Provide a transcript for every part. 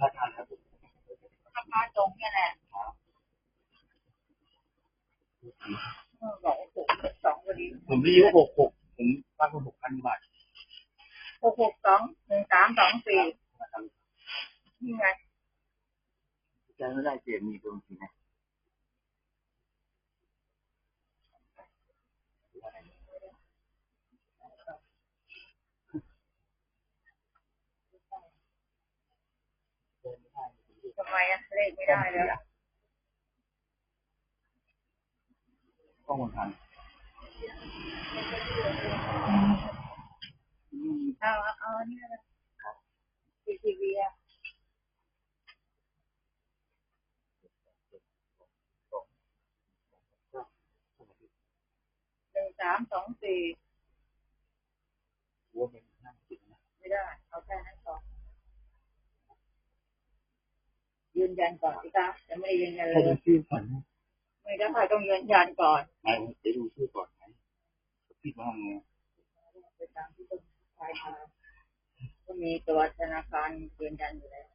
ราคาครับราคาตรงเนี่ยแหละเออบอกว่าหกสองพอดีผมได้ยินว่าหกหกผมตั้งหกพันบาทหกหกสองหนึ่งสามสองสี่นี่ไงใจไม่ได้เสียมีตรงนี้นะ ทำไมอะเลขไม่ได้แล้วต้องมันทันเอาเอาเอาเนี่ยนะซีทีวีอะหนึ่งสามสองสี่ ว่าเป็นนั่งจิตนะ ไม่ได้ เอาแค่นั้นก่อนยื นยันก่อนสิคะยังไม่ได้ยืนยันเลให้ดูยชื่อก่อนนะไม่ได้ต้องยืนยันก่อนไหนเดี๋ยวดูชื่อก่อนไหมพี่ว่าไงไปตามที่ต้นปลายทางก็มีตัวธนาคารยืนยันอยู่แล้ว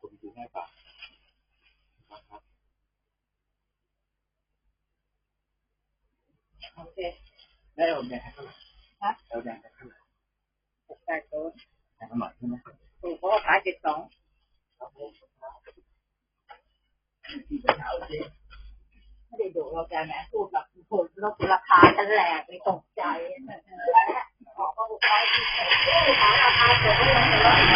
ผมดูง่ายกว่าครับโอเค ได้เอาแดงให้เท่าไหร่ ฮะเอาแดงให้เท่าไหร่หกแปดศูนย์แดงหน่อยใช่ไหมถูกเพราะว่าขายเจ็ดสองไม่ได้ดูเราใจแม่พูดแบบพูดลดราคาจะแหลกไม่ตกใจบอกว่าบุคคลที่ขายราคาเกินไม่ลงเลย